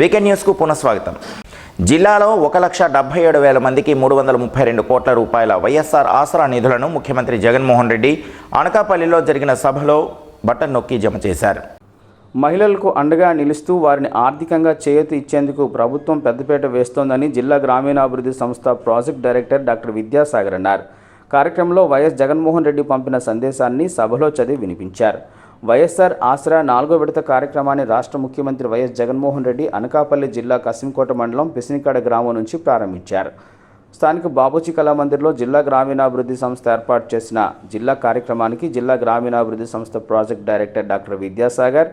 Weekend న్యూస్కు పునఃస్వాగతం జిల్లాలో ఒక లక్ష డెబ్బై ఏడు వేల మందికి మూడు వందల ముప్పై రెండు కోట్ల రూపాయల వైఎస్ఆర్ ఆసరా నిధులను ముఖ్యమంత్రి జగన్మోహన్ రెడ్డి అనకాపల్లిలో జరిగిన సభలో బటన్ నొక్కి జమ చేశారు. మహిళలకు అండగా నిలుస్తూ వారిని ఆర్థికంగా చేయూత ఇచ్చేందుకు ప్రభుత్వం పెద్దపేట వేస్తోందని జిల్లా గ్రామీణాభివృద్ధి సంస్థ ప్రాజెక్ట్ డైరెక్టర్ డాక్టర్ విద్యాసాగర్ అన్నారు. కార్యక్రమంలో వైఎస్ జగన్మోహన్ రెడ్డి పంపిన సందేశాన్ని సభలో చదివి వినిపించారు. వైఎస్ఆర్ ఆసరా నాలుగో విడత కార్యక్రమాన్ని రాష్ట్ర ముఖ్యమంత్రి వైఎస్ జగన్మోహన్ రెడ్డి అనకాపల్లి జిల్లా కసింకోట మండలం పిసినికాడ గ్రామం నుంచి ప్రారంభించారు. స్థానిక బాబుజీ కళామందిర్లో జిల్లా గ్రామీణాభివృద్ధి సంస్థ ఏర్పాటు చేసిన జిల్లా కార్యక్రమానికి జిల్లా గ్రామీణాభివృద్ధి సంస్థ ప్రాజెక్ట్ డైరెక్టర్ డాక్టర్ విద్యాసాగర్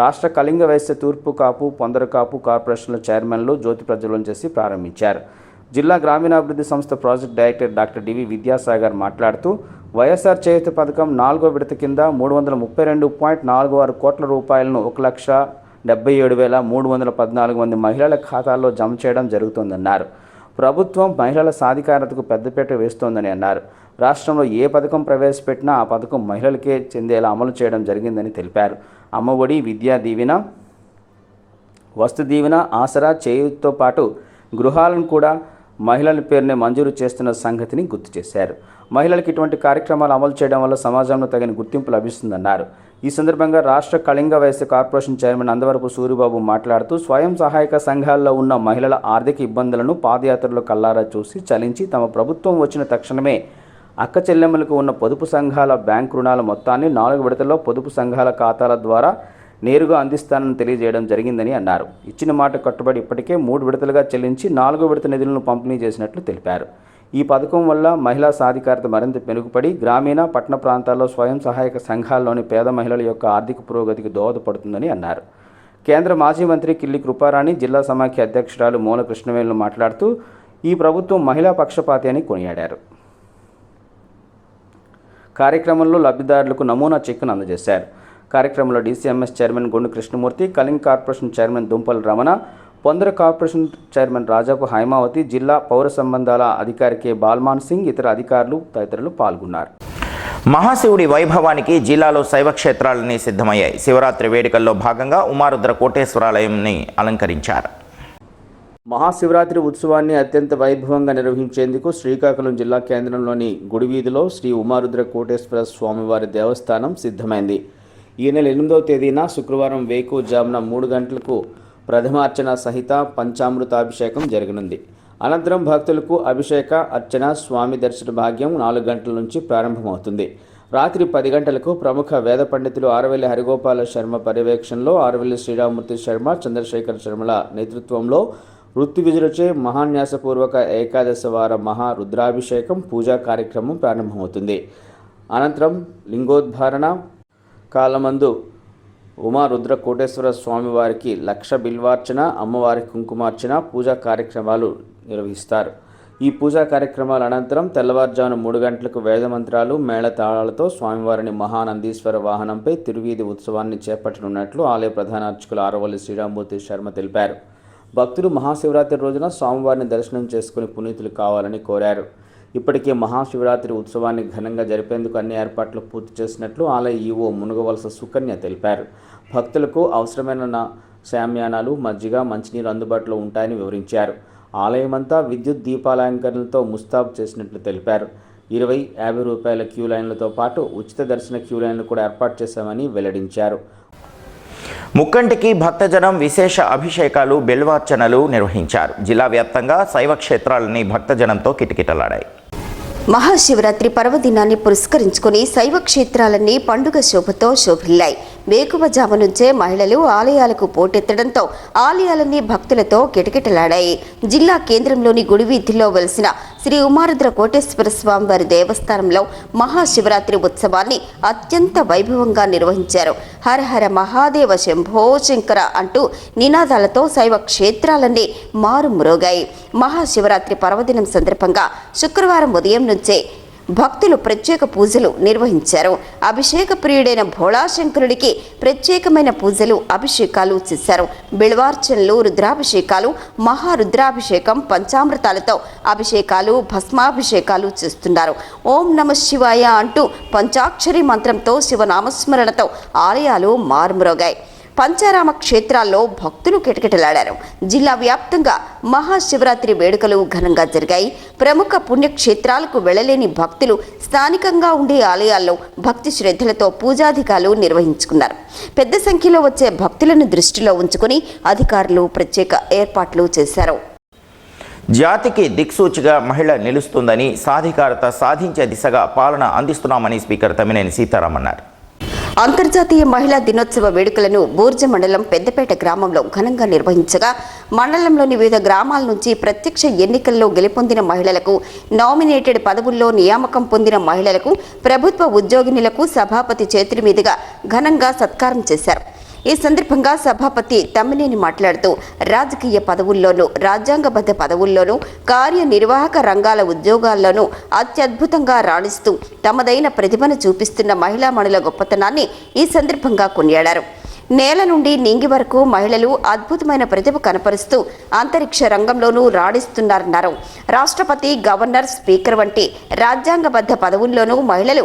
రాష్ట్ర కళింగ వైశ్య తూర్పు కాపు పొందర కాపు కార్పొరేషన్ల చైర్మన్లు జ్యోతి ప్రజ్వలం చేసి ప్రారంభించారు. జిల్లా గ్రామీణాభివృద్ధి సంస్థ project director doctor DV Vidyasagar మాట్లాడుతూ వైఎస్ఆర్ చేయుత పథకం నాలుగో విడత కింద మూడు వందల ముప్పై రెండు పాయింట్ నాలుగు ఆరు కోట్ల రూపాయలను ఒక లక్ష డెబ్బై ఏడు వేల మూడు వందల పద్నాలుగు మంది మహిళల ఖాతాల్లో జమ చేయడం జరుగుతోందన్నారు. ప్రభుత్వం మహిళల సాధికారతకు పెద్దపీట వేస్తోందని అన్నారు. రాష్ట్రంలో ఏ పథకం ప్రవేశపెట్టినా ఆ పథకం మహిళలకే చెందేలా అమలు చేయడం జరిగిందని తెలిపారు. అమ్మఒడి విద్యా దీవెన వస్తు దీవెన ఆసరా చేయుతో పాటు గృహాలను కూడా మహిళల పేరునే మంజూరు చేస్తున్న సంగతిని గుర్తు చేశారు. మహిళలకు ఇటువంటి కార్యక్రమాలు అమలు చేయడం వల్ల సమాజంలో తగిన గుర్తింపు లభిస్తుందన్నారు. ఈ సందర్భంగా రాష్ట్ర కళింగ వయస్సు కార్పొరేషన్ చైర్మన్ అందవరపు సూరిబాబు మాట్లాడుతూ స్వయం సహాయక సంఘాల్లో ఉన్న మహిళల ఆర్థిక ఇబ్బందులను పాదయాత్రలో కల్లారా చూసి చలించి తమ ప్రభుత్వం వచ్చిన తక్షణమే అక్క చెల్లెమ్మలకు ఉన్న పొదుపు సంఘాల బ్యాంక్ రుణాల మొత్తాన్ని నాలుగు విడతల్లో పొదుపు సంఘాల ఖాతాల ద్వారా నేరుగా అందిస్తానని తెలియజేయడం జరిగిందని అన్నారు. ఇచ్చిన మాట కట్టుబడి ఇప్పటికే మూడు విడతలుగా చెల్లించి నాలుగో విడత నిధులను పంపిణీ చేసినట్లు తెలిపారు. ఈ పథకం వల్ల మహిళా సాధికారత మరింత మెరుగుపడి గ్రామీణ పట్టణ ప్రాంతాల్లో స్వయం సహాయక సంఘాల్లోని పేద మహిళల యొక్క ఆర్థిక పురోగతికి దోహదపడుతుందని అన్నారు. కేంద్ర మాజీ మంత్రి కిల్లి కృపారాణి జిల్లా సమాఖ్య అధ్యక్షురాలు మూల కృష్ణవేణులు మాట్లాడుతూ ఈ ప్రభుత్వం మహిళా పక్షపాతి అని కొనియాడారు. కార్యక్రమంలో లబ్ధిదారులకు నమూనా చెక్కును అందజేశారు. కార్యక్రమంలో DCMS chairman Gundu Krishnamurthy Kalinga corporation chairman Dumpala Ramana Pondara corporation chairman Rajapu Haimavathi జిల్లా పౌర సంబంధాల అధికారి కె. బాల్మాన్ సింగ్ ఇతర అధికారులు తదితరులు పాల్గొన్నారు. మహాశివుడి వైభవానికి జిల్లాలో శైవ క్షేత్రాలన్నీ సిద్ధమయ్యాయి. శివరాత్రి వేడుకల్లో భాగంగా ఉమారుద్ర కోటేశ్వరాలయంని అలంకరించారు. మహాశివరాత్రి ఉత్సవాన్ని అత్యంత వైభవంగా నిర్వహించేందుకు శ్రీకాకుళం జిల్లా కేంద్రంలోని గుడి వీధిలో శ్రీ ఉమారుద్ర కోటేశ్వర స్వామివారి దేవస్థానం సిద్ధమైంది. ఈ నెల ఎనిమిదవ తేదీన శుక్రవారం వేకువజామున మూడు గంటలకు ప్రథమార్చన సహిత పంచామృతాభిషేకం జరగనుంది. అనంతరం భక్తులకు అభిషేక అర్చన స్వామి దర్శన భాగ్యం నాలుగు గంటల నుంచి ప్రారంభమవుతుంది. రాత్రి పది గంటలకు ప్రముఖ వేద పండితులు ఆరవెల్లి హరిగోపాల శర్మ పర్యవేక్షణలో ఆరవెల్లి శ్రీరామూర్తి శర్మ చంద్రశేఖర్ శర్మల నేతృత్వంలో వృత్తి విజులచే మహాన్యాసపూర్వక ఏకాదశ వార మహా రుద్రాభిషేకం పూజా కార్యక్రమం ప్రారంభమవుతుంది. అనంతరం లింగోద్ధారణ కాలమందు ఉమా రుద్ర కోటేశ్వర స్వామివారికి లక్ష బిల్వార్చన అమ్మవారి కుంకుమార్చన పూజా కార్యక్రమాలు నిర్వహిస్తారు. ఈ పూజా కార్యక్రమాల అనంతరం తెల్లవారుజామున మూడు గంటలకు వేదమంత్రాలు మేళతాళాలతో మేళ తాళాలతో స్వామివారిని మహానందీశ్వర వాహనంపై తిరువీధి ఉత్సవాన్ని చేపట్టనున్నట్లు ఆలయ ప్రధాన అర్చకులు ఆరవల్లి శ్రీరామూర్తి శర్మ తెలిపారు. భక్తులు మహాశివరాత్రి రోజున స్వామివారిని దర్శనం చేసుకుని పునీతులు కావాలని కోరారు. ఇప్పటికే మహాశివరాత్రి ఉత్సవాన్ని ఘనంగా జరిపేందుకు అన్ని ఏర్పాట్లు పూర్తి చేసినట్లు ఆలయ ఈవో మునుగవలస సుకన్య తెలిపారు. భక్తులకు అవసరమైన శామ్యానాలు మజ్జిగ మంచినీరు అందుబాటులో ఉంటాయని వివరించారు. ఆలయమంతా విద్యుత్ దీపాలంకరణలతో ముస్తాబు చేసినట్లు తెలిపారు. ఇరవై యాభై రూపాయల క్యూ లైన్లతో పాటు ఉచిత దర్శన క్యూ లైన్లు కూడా ఏర్పాటు చేశామని వెల్లడించారు. ముక్కంటికి భక్తజనం విశేష అభిషేకాలు బెల్వార్చనలు నిర్వహించారు. జిల్లా వ్యాప్తంగా శైవ క్షేత్రాలని భక్తజనంతో కిటకిటలాడాయి. మహాశివరాత్రి పర్వదినాన్ని పురస్కరించుకుని శైవ క్షేత్రాలన్నీ పండుగ శోభతో శోభిల్లాయి. వేకువజాము నుంచే మహిళలు ఆలయాలకు పోటెత్తడంతో ఆలయాలన్నీ భక్తులతో కిటకిటలాడాయి. జిల్లా కేంద్రంలోని గుడి వీధిలో వెలిసిన శ్రీ ఉమారుద్ర కోటేశ్వర స్వామివారి దేవస్థానంలో మహాశివరాత్రి ఉత్సవాన్ని అత్యంత వైభవంగా నిర్వహించారు. హర హర మహాదేవ శంభో శంకర అంటూ నినాదాలతో శైవ క్షేత్రాలన్నీ మారుమ్రోగాయి. మహాశివరాత్రి పర్వదినం సందర్భంగా శుక్రవారం ఉదయం నుంచే భక్తులు ప్రత్యేక పూజలు నిర్వహించారు. అభిషేక ప్రియుడైన భోళాశంకరుడికి ప్రత్యేకమైన పూజలు అభిషేకాలు చేశారు. బిళవార్చనలు రుద్రాభిషేకాలు మహారుద్రాభిషేకం పంచామృతాలతో అభిషేకాలు భస్మాభిషేకాలు చేస్తున్నారు. ఓం నమ శివాయ అంటూ పంచాక్షరి మంత్రంతో శివనామస్మరణతో ఆలయాలు మారుమ్రోగాయి. పంచారామ క్షేత్రాల్లో భక్తులు కిటకిటలాడారు. జిల్లా వ్యాప్తంగా మహాశివరాత్రి వేడుకలు ఘనంగా జరిగాయి. ప్రముఖ పుణ్యక్షేత్రాలకు వెళ్ళలేని భక్తులు స్థానికంగా ఉండే ఆలయాల్లో భక్తి శ్రద్ధలతో పూజాధికాలు నిర్వహించుకున్నారు. పెద్ద సంఖ్యలో వచ్చే భక్తులను దృష్టిలో ఉంచుకుని అధికారులు ప్రత్యేక ఏర్పాట్లు చేశారు. జాతికి దిక్సూచిగా మహిళ నిలుస్తుందని సాధికారత సాధించే దిశగా పాలన అందిస్తున్నామని స్పీకర్ తమ్మినేని సీతారాం అన్నారు. అంతర్జాతీయ మహిళా దినోత్సవ వేడుకలను బూర్జ మండలం పెద్దపేట గ్రామంలో ఘనంగా నిర్వహించగా మండలంలోని వివిధ గ్రామాల నుంచి ప్రత్యక్ష ఎన్నికల్లో గెలుపొందిన మహిళలకు నామినేటెడ్ పదవుల్లో నియామకం పొందిన మహిళలకు ప్రభుత్వ ఉద్యోగినులకు సభాపతి చేతుల మీదుగా ఘనంగా సత్కారం చేశారు. ఈ సందర్భంగా సభాపతి తమ్మినేని మాట్లాడుతూ రాజకీయ పదవుల్లోనూ రాజ్యాంగబద్ధ పదవుల్లోనూ కార్యనిర్వాహక రంగాల ఉద్యోగాల్లోనూ అత్యద్భుతంగా రాణిస్తూ తమదైన ప్రతిభను చూపిస్తున్న మహిళా మణుల గొప్పతనాన్ని ఈ సందర్భంగా కొనియాడారు. నేల నుండి నింగి వరకు మహిళలు అద్భుతమైన ప్రతిభ కనపరుస్తూ అంతరిక్ష రంగంలోనూ రాణిస్తున్నారన్నారు. రాష్ట్రపతి గవర్నర్ స్పీకర్ వంటి రాజ్యాంగబద్ధ పదవుల్లోనూ మహిళలు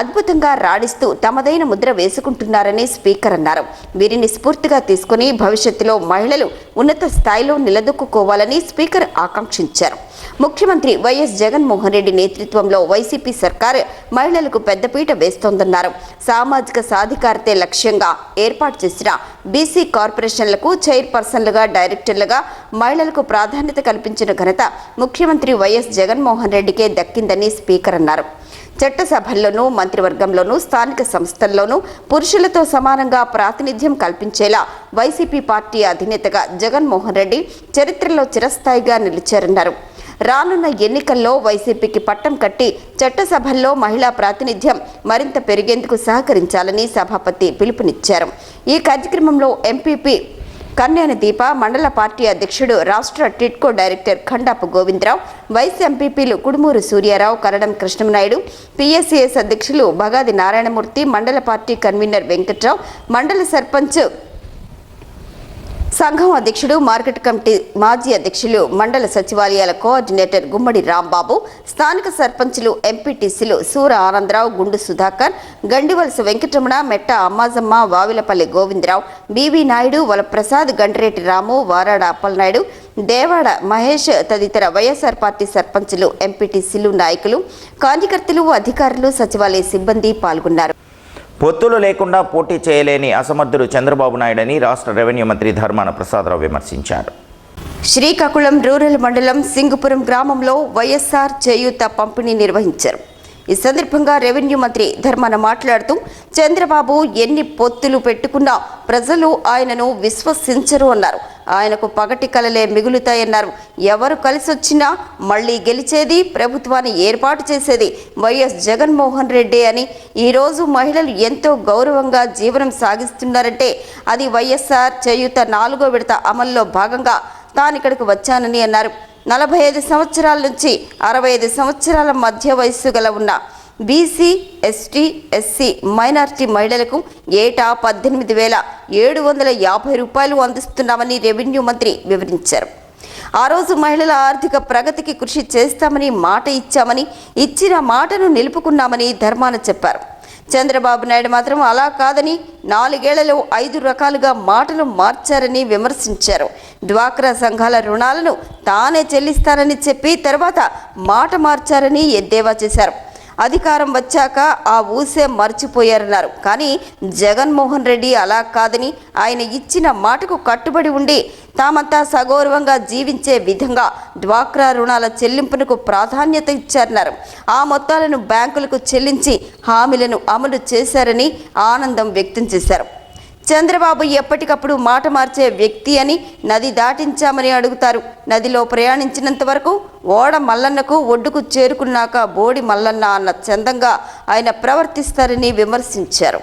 అద్భుతంగా రాణిస్తూ తమదైన ముద్ర వేసుకుంటున్నారని స్పీకర్ అన్నారు. వీరిని స్ఫూర్తిగా తీసుకుని భవిష్యత్తులో మహిళలు ఉన్నత స్థాయిలో నిలదొక్కుకోవాలని స్పీకర్ ఆకాంక్షించారు. ముఖ్యమంత్రి వైఎస్ జగన్మోహన్ రెడ్డి నేతృత్వంలో వైసీపీ సర్కారు మహిళలకు పెద్దపీట వేస్తోందన్నారు. సామాజిక సాధికారతే లక్ష్యంగా ఏర్పాటు చేసిన బీసీ కార్పొరేషన్లకు చైర్పర్సన్లుగా డైరెక్టర్లుగా మహిళలకు ప్రాధాన్యత కల్పించిన ఘనత ముఖ్యమంత్రి వైఎస్ జగన్మోహన్ రెడ్డికే దక్కిందని స్పీకర్ అన్నారు. చట్టసభల్లోనూ మంత్రివర్గంలోనూ స్థానిక సంస్థల్లోనూ పురుషులతో సమానంగా ప్రాతినిధ్యం కల్పించేలా వైసీపీ పార్టీ అధినేతగా జగన్మోహన్ రెడ్డి చరిత్రలో చిరస్థాయిగా నిలిచారన్నారు. రానున్న ఎన్నికల్లో వైసీపీకి పట్టం కట్టి చట్టసభల్లో మహిళా ప్రాతినిధ్యం మరింత పెరిగేందుకు సహకరించాలని సభాపతి పిలుపునిచ్చారు. ఈ కార్యక్రమంలో ఎంపీపీ కన్యాని దీప మండల పార్టీ అధ్యక్షుడు రాష్ట్ర TIDCO director Khandapu Govindarao vice ఎంపీపీలు కుడుమూరు సూర్యారావు కరడం కృష్ణనాయుడు పిఎస్సిఎస్ అధ్యక్షులు భగాది నారాయణమూర్తి మండల పార్టీ కన్వీనర్ వెంకట్రావు మండల సర్పంచ్ సంఘం అధ్యక్షుడు మార్కెట్ కమిటీ మాజీ అధ్యక్షులు మండల సచివాలయాల కోఆర్డినేటర్ గుమ్మడి రాంబాబు స్థానిక సర్పంచులు ఎంపీటీసీలు సూర ఆనందరావు గుండు సుధాకర్ గండివలస వెంకటరమణ మెట్ట అమ్మాజమ్మ వావిలపల్లి గోవిందరావు బీవీ నాయుడు వలప్రసాద్ గండ్రేటి రాము వారాడ అప్పలనాయుడు దేవాడ మహేష్ తదితర వైఎస్ఆర్ పార్టీ సర్పంచులు ఎంపీటీసీలు నాయకులు కార్యకర్తలు అధికారులు సచివాలయ సిబ్బంది పాల్గొన్నారు. పొత్తులు లేకుండా పోటీ చేయలేని అసమర్థుడు చంద్రబాబు నాయుడని రాష్ట్ర రెవెన్యూ మంత్రి ధర్మాన ప్రసాదరావు విమర్శించారు. శ్రీకాకుళం రూరల్ మండలం సింగుపురం గ్రామంలో వైఎస్ఆర్ చేయూత పంపిణీ నిర్వహించారు. ఈ సందర్భంగా రెవెన్యూ మంత్రి ధర్మాన మాట్లాడుతూ చంద్రబాబు ఎన్ని పొత్తులు పెట్టుకున్నా ప్రజలు ఆయనను విశ్వసించరు అన్నారు. ఆయనకు పగటి కలలే మిగులుతాయన్నారు. ఎవరు కలిసొచ్చినా మళ్ళీ గెలిచేది ప్రభుత్వాన్ని ఏర్పాటు చేసేది వైఎస్ జగన్మోహన్ రెడ్డి అని. ఈరోజు మహిళలు ఎంతో గౌరవంగా జీవనం సాగిస్తున్నారంటే అది వైఎస్ఆర్ చేయూత నాలుగో విడత అమల్లో భాగంగా తాను ఇక్కడికి వచ్చానని అన్నారు. నలభై ఐదు సంవత్సరాల నుంచి అరవై ఐదు సంవత్సరాల మధ్య వయస్సు గల ఉన్న బీసీ ఎస్టీ ఎస్సీ మైనార్టీ మహిళలకు ఏటా పద్దెనిమిది వేల ఏడు వందల యాభై రూపాయలు అందిస్తున్నామని రెవెన్యూ మంత్రి వివరించారు. ఆ రోజు మహిళల ఆర్థిక ప్రగతికి కృషి చేస్తామని మాట ఇచ్చామని ఇచ్చిన మాటను నిలుపుకున్నామని ధర్మాన చెప్పారు. చంద్రబాబు నాయుడు మాత్రం అలా కాదని నాలుగేళ్ళలో ఐదు రకాలుగా మాటలు మార్చారని విమర్శించారు. డ్వాక్రా సంఘాల రుణాలను తానే చెల్లిస్తానని చెప్పి తర్వాత మాట మార్చారని ఎద్దేవా చేశారు. అధికారం వచ్చాక ఆ ఊసే మర్చిపోయారన్నారు. కానీ జగన్మోహన్ రెడ్డి అలా కాదని ఆయన ఇచ్చిన మాటకు కట్టుబడి ఉండి తామంతా సగౌరవంగా జీవించే విధంగా డ్వాక్రా రుణాల చెల్లింపునకు ప్రాధాన్యత ఇచ్చారన్నారు. ఆ మొత్తాలను బ్యాంకులకు చెల్లించి హామీలను అమలు చేశారని ఆనందం వ్యక్తం చేశారు. చంద్రబాబు ఎప్పటికప్పుడు మాట మార్చే వ్యక్తి అని నది దాటించామని అడుగుతారు. నదిలో ప్రయాణించినంత వరకు ఓడ మల్లన్నకు ఒడ్డుకు చేరుకున్నాక బోడి మల్లన్న అన్న చందంగా ఆయన ప్రవర్తిస్తారని విమర్శించారు.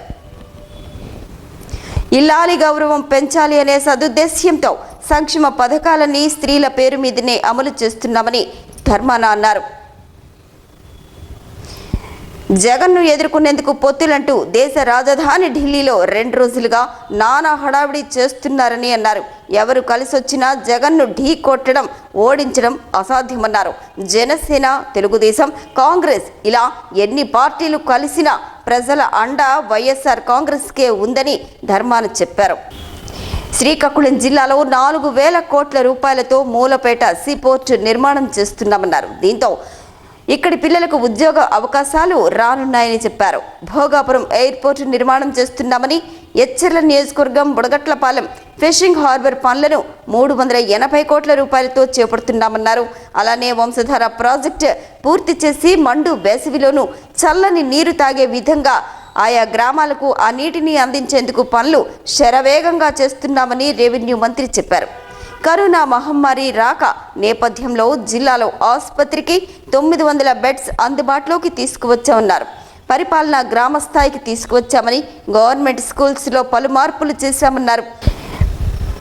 ఇల్లాలి గౌరవం పెంచాలి అనే సదుద్దేశ్యంతో సంక్షేమ పథకాలన్నీ స్త్రీల పేరు మీదనే అమలు చేస్తున్నామని ధర్మాన అన్నారు. జగన్ను ఎదుర్కొనేందుకు పొత్తులంటూ దేశ రాజధాని ఢిల్లీలో రెండు రోజులుగా నానా హడావిడి చేస్తున్నారని అన్నారు. ఎవరు కలిసొచ్చినా జగన్ను ఢీ కొట్టడం ఓడించడం అసాధ్యమన్నారు. జనసేన తెలుగుదేశం కాంగ్రెస్ ఇలా ఎన్ని పార్టీలు కలిసినా ప్రజల అండ వైఎస్ఆర్ కాంగ్రెస్కే ఉందని ధర్మాన చెప్పారు. శ్రీకాకుళం జిల్లాలో నాలుగు వేల కోట్ల రూపాయలతో మూలపేట సీపోర్ట్ నిర్మాణం చేస్తున్నామన్నారు. దీంతో ఇక్కడి పిల్లలకు ఉద్యోగ అవకాశాలు రానున్నాయని చెప్పారు. భోగాపురం ఎయిర్పోర్ట్ నిర్మాణం చేస్తున్నామని ఎచ్చెర్ల నియోజకవర్గం బుడగట్లపాలెం ఫిషింగ్ హార్బర్ పనులను మూడు వందల ఎనభై కోట్ల రూపాయలతో చేపడుతున్నామన్నారు. అలానే వంశధార ప్రాజెక్టు పూర్తి చేసి మండు వేసవిలోనూ చల్లని నీరు తాగే విధంగా ఆయా గ్రామాలకు ఆ నీటిని అందించేందుకు పనులు శరవేగంగా చేస్తున్నామని రెవెన్యూ మంత్రి చెప్పారు. కరోనా మహమ్మారి రాక నేపథ్యంలో జిల్లాలో ఆసుపత్రికి తొమ్మిది వందల బెడ్స్ అందుబాటులోకి తీసుకువచ్చామన్నారు. పరిపాలన గ్రామ స్థాయికి తీసుకువచ్చామని గవర్నమెంట్ స్కూల్స్లో పలు మార్పులు చేశామన్నారు.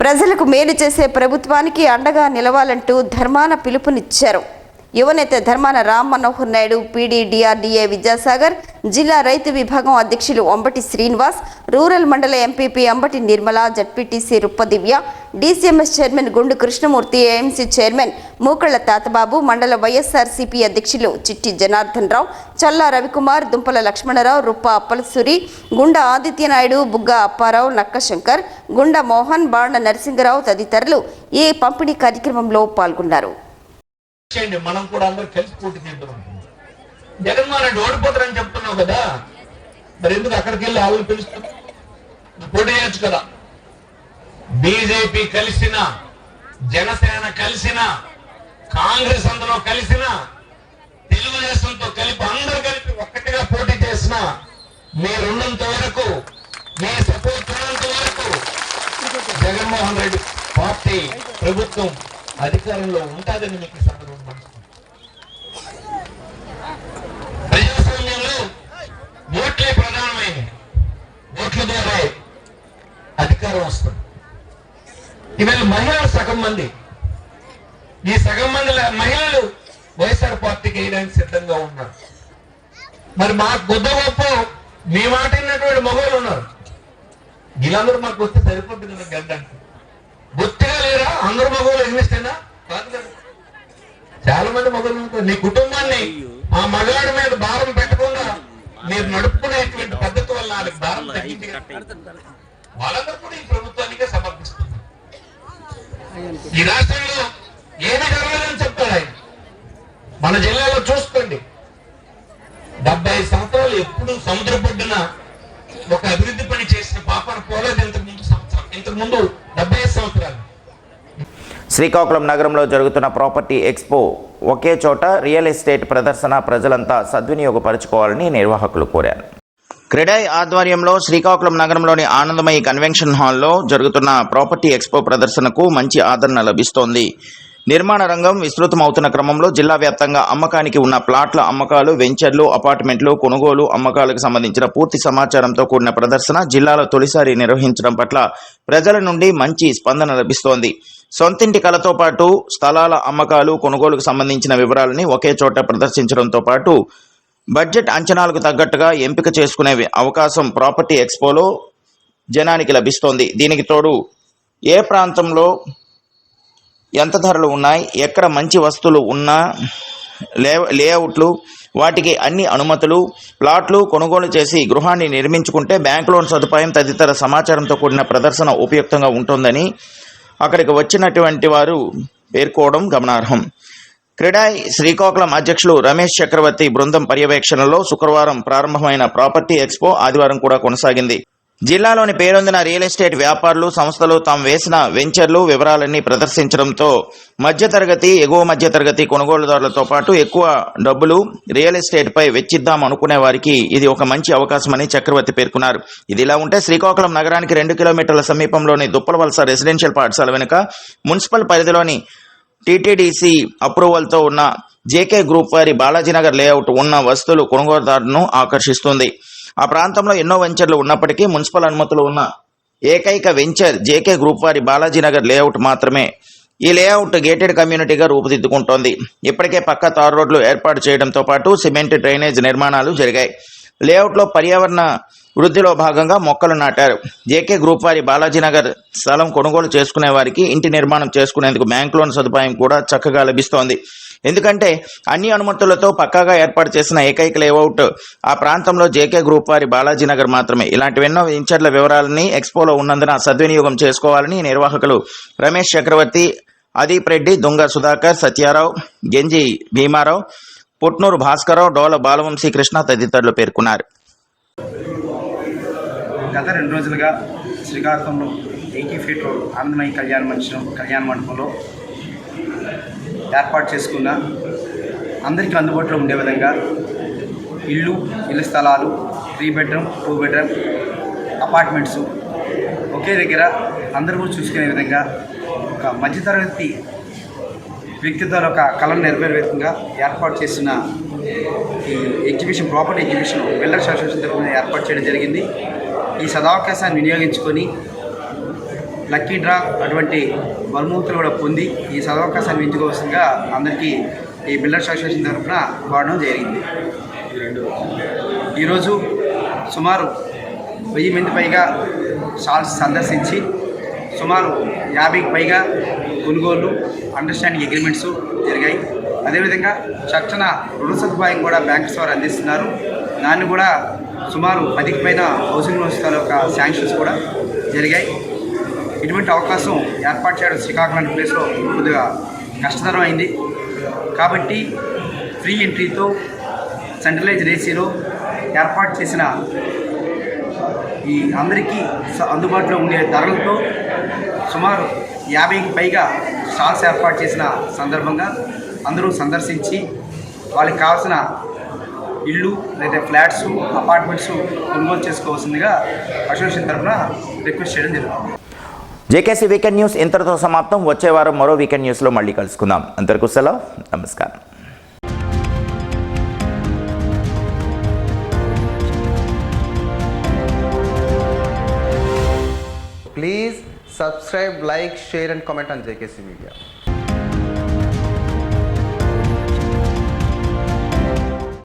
ప్రజలకు మేలు చేసే ప్రభుత్వానికి అండగా నిలవాలంటూ ధర్మాన పిలుపునిచ్చారు. యువనేత ధర్మాన రామ్ మనోహర్ నాయుడు పీడీడీఆర్డీఏ విద్యాసాగర్ జిల్లా రైతు విభాగం అధ్యక్షులు అంబటి శ్రీనివాస్ రూరల్ మండల MPP Ambati Nirmala ZPTC Ruppa Divya DCMS chairman Gundu Krishnamurthy AMC chairman Mukalla Tatababu మండల వైఎస్ఆర్సీపీ అధ్యక్షులు చిట్టి జనార్దన్ రావు చల్లా రవికుమార్ దుంపల లక్ష్మణరావు రుప్ప అప్పలసూరి గుండ ఆదిత్యనాయుడు బుగ్గ అప్పారావు నక్కశంకర్ గుండ మోహన్ బాణ నరసింగరావు తదితరులు ఈ పంపిణీ కార్యక్రమంలో పాల్గొన్నారు. చేయండి మనం కూడా అందరూ కలిసి పోటీ చేద్దాం జగన్మోహన్ రెడ్డి ఓడిపోతారని చెప్తున్నావు కదా మరి ఎందుకు అక్కడికి వెళ్ళి ఆవులు పిలుస్తాం పోటీ చేయొచ్చు కదా. బీజేపీ కలిసిన జనసేన కలిసిన కాంగ్రెస్ అందులో కలిసిన తెలుగుదేశంతో కలిపి అందరూ కలిపి ఒక్కటిగా పోటీ చేసిన మీరున్నంత వరకు మీ సపోర్ట్ ఉన్నంత వరకు జగన్మోహన్ రెడ్డి పార్టీ ప్రభుత్వం అధికారంలో ఉంటుందని మీకు సందర్భం ప్రజాస్వామ్యంలో ఓట్లే ప్రధానమైనవి. ఓట్ల ద్వారా అధికారం వస్తుంది. ఈవేళ మహిళలు సగం మంది. ఈ సగం మంది మహిళలు వైఎస్ఆర్ పార్టీకి వేయడానికి సిద్ధంగా ఉన్నారు. మరి మా గొప్ప గొప్ప మీ మాట విన్నటువంటి మగవాళ్ళు ఉన్నారు. వీళ్ళందరూ మాకు వస్తే సరిపోతుంది కదా గడ్డానికి బొత్తిగా లేరా? అందరు మగవాళ్ళు కాదు కదా. చాలా మంది మగవాళ్ళు ఉంటారు. నీ కుటుంబాన్ని ఆ మగాడి మీద భారం పెట్టకుండా మీరు నడుపుకునేటువంటి పద్ధతి వల్ల వాళ్ళకి భారం తగ్గింది. వాళ్ళందరూ కూడా ఈ ప్రభుత్వానికే సమర్పిస్తున్నారు. ఈ రాష్ట్రంలో ఏమి జరగలేదని చెప్తాడు ఆయన. మన జిల్లాలో చూసుకోండి. డెబ్బై సంవత్సరాలు ఎప్పుడు సముద్ర పొడ్డున ఒక అభివృద్ధి పని చేసిన పాపన పోలేదు ఇంతకు డెబ్బై సంవత్సరాలు. శ్రీకాకుళం నగరంలో జరుగుతున్న ప్రాపర్టీ ఎక్స్పో ఒకే చోట రియల్ ఎస్టేట్ ప్రదర్శన ప్రజలంతా సద్వినియోగపరచుకోవాలని నిర్వాహకులు కోరారు. క్రెడాయ్ ఆధ్వర్యంలో శ్రీకాకుళం నగరంలోని ఆనందమయి కన్వెన్షన్ హాల్లో జరుగుతున్న ప్రాపర్టీ ఎక్స్పో ప్రదర్శనకు మంచి ఆదరణ లభిస్తోంది. నిర్మాణ రంగం విస్తృతమవుతున్న క్రమంలో జిల్లా వ్యాప్తంగా అమ్మకానికి ఉన్న ప్లాట్ల అమ్మకాలు వెంచర్లు అపార్ట్మెంట్లు కొనుగోలు అమ్మకాలకు సంబంధించిన పూర్తి సమాచారంతో కూడిన ప్రదర్శన జిల్లాలో తొలిసారి నిర్వహించడం పట్ల ప్రజల నుండి మంచి స్పందన లభిస్తోంది. సొంతింటి కలతో పాటు స్థలాల అమ్మకాలు కొనుగోలుకు సంబంధించిన వివరాలని ఒకే చోట ప్రదర్శించడంతో పాటు బడ్జెట్ అంచనాలకు తగ్గట్టుగా ఎంపిక చేసుకునే అవకాశం ప్రాపర్టీ ఎక్స్పోలో జనానికి లభిస్తోంది. దీనికి తోడు ఏ ప్రాంతంలో ఎంత ధరలు ఉన్నాయి? ఎక్కడ మంచి వస్తువులు ఉన్నా లే లేఅవుట్లు వాటికి అన్ని అనుమతులు ప్లాట్లు కొనుగోలు చేసి గృహాన్ని నిర్మించుకుంటే బ్యాంక్ లోన్ సదుపాయం తదితర సమాచారంతో కూడిన ప్రదర్శన ఉపయుక్తంగా ఉంటుందని అక్కడికి వచ్చినటువంటి వారు పేర్కోవడం గమనార్హం. క్రీడాయ్ శ్రీకాకుళం అధ్యక్షులు రమేష్ చక్రవర్తి బృందం పర్యవేక్షణలో శుక్రవారం ప్రారంభమైన ప్రాపర్టీ ఎక్స్పో ఆదివారం కూడా కొనసాగింది. జిల్లాలోని పేరొందిన రియల్ ఎస్టేట్ వ్యాపారులు సంస్థలు తాము వేసిన వెంచర్లు వివరాలన్నీ ప్రదర్శించడంతో మధ్యతరగతి ఎగువ మధ్యతరగతి కొనుగోలుదారులతో పాటు ఎక్కువ డబ్బులు రియల్ ఎస్టేట్పై వెచ్చిద్దాం అనుకునే వారికి ఇది ఒక మంచి అవకాశమని చక్రవర్తి పేర్కొన్నారు. ఇదిలా ఉంటే శ్రీకాకుళం నగరానికి రెండు కిలోమీటర్ల సమీపంలోని దుప్పలవలస రెసిడెన్షియల్ పాఠశాల వెనుక మున్సిపల్ పరిధిలోని టీటీడీసీ అప్రూవల్తో ఉన్న జేకే గ్రూప్ వారి బాలాజీనగర్ లేఅవుట్ ఉన్న వస్తువులు కొనుగోలుదారులను ఆకర్షిస్తుంది. ఆ ప్రాంతంలో ఎన్నో వెంచర్లు ఉన్నప్పటికీ మున్సిపల్ అనుమతులు ఉన్న ఏకైక వెంచర్ జేకే గ్రూప్ వారి బాలాజీనగర్ లేఅవుట్ మాత్రమే. ఈ లేఅవుట్ గేటెడ్ కమ్యూనిటీగా రూపుదిద్దుకుంటోంది. ఇప్పటికే పక్క తారు రోడ్లు ఏర్పాటు చేయడంతో పాటు సిమెంట్ డ్రైనేజ్ నిర్మాణాలు జరిగాయి. లేఅవుట్లో పర్యావరణ వృద్ధిలో భాగంగా మొక్కలు నాటారు. జేకే గ్రూప్ వారి బాలాజీనగర్ స్థలం కొనుగోలు చేసుకునే వారికి ఇంటి నిర్మాణం చేసుకునేందుకు బ్యాంక్ లోన్ సదుపాయం కూడా చక్కగా లభిస్తోంది. ఎందుకంటే అన్ని అనుమతులతో పక్కాగా ఏర్పాటు చేసిన ఏకైక లేఅవుట్ ఆ ప్రాంతంలో జేకే గ్రూప్ వారి బాలాజీనగర్ మాత్రమే. ఇలాంటివెన్నో వెంచర్ల వివరాలని ఎక్స్పోలో ఉన్నందున సద్వినియోగం చేసుకోవాలని నిర్వాహకులు రమేష్ చక్రవర్తి అదీప్ రెడ్డి దొంగ సుధాకర్ సత్యారావు గెంజి భీమారావు పుట్నూరు భాస్కరరావు డోల బాలవంశీ కృష్ణ తదితరులు పేర్కొన్నారు. గత రెండు రోజులుగా శ్రీకాకుళంలో ఎయిటీ ఫీట్ రోడ్ ఆనందమయ్య కళ్యాణ మంచం కళ్యాణ మండపంలో ఏర్పాటు చేసుకున్న అందరికీ అందుబాటులో ఉండే విధంగా ఇల్లు ఇల్లు స్థలాలు three bedroom two bedroom apartments ఒకే దగ్గర అందరూ చూసుకునే విధంగా ఒక మధ్యతరగతి వ్యక్తి ద్వారా ఒక కళను నెరవేరే విధంగా ఏర్పాటు చేసిన ఈ exhibition property exhibition builders association తరఫున ఏర్పాటు చేయడం జరిగింది. ఈ సదావకాశాన్ని వినియోగించుకొని లక్కీ డ్రా అటువంటి బహుమతులు కూడా పొంది ఈ సదవకాశాన్ని ఎంచుకోవాల్సిందిగా అందరికీ ఈ బిల్డర్స్ అసోసియేషన్ తరఫున వాడడం జరిగింది. ఈరోజు సుమారు వెయ్యి మంది పైగా స్టాల్స్ సందర్శించి సుమారు యాభైకి పైగా కొనుగోలు అండర్స్టాండింగ్ అగ్రిమెంట్స్ జరిగాయి. అదేవిధంగా చక్కన రుణ సదుపాయం కూడా బ్యాంక్స్ వారు అందిస్తున్నారు. దాన్ని కూడా సుమారు పదికి పైన హౌసింగ్ లోన్స్ యొక్క శాంక్షన్స్ కూడా జరిగాయి. ఇటువంటి అవకాశం ఏర్పాటు చేయడం శ్రీకాకుళం ప్లేస్లో కొద్దిగా కష్టతరం అయింది. కాబట్టి ఫ్రీ ఎంట్రీతో సెంట్రలైజ్ రేసీలో ఏర్పాటు చేసిన ఈ అందరికీ స- అందుబాటులో ఉండే ధరలతో సుమారు యాభైకి పైగా స్టాల్స్ ఏర్పాటు చేసిన సందర్భంగా అందరూ సందర్శించి వాళ్ళకి కావాల్సిన ఇళ్ళు లేదా ఫ్లాట్స్ అపార్ట్మెంట్స్ కొనుగోలు చేసుకోవాల్సిందిగా అసోసియేషన్ తరఫున రిక్వెస్ట్ చేయడం జరుగుతుంది జేకేసీ వీకెండ్ న్యూస్ ఇంతటితో సమాప్తం. వచ్చే వారం మరో వీకెండ్ న్యూస్లో మళ్ళీ కలుసుకుందాం. అంతవరకు సెలవు. నమస్కారం. Please subscribe like share and comment on JKC media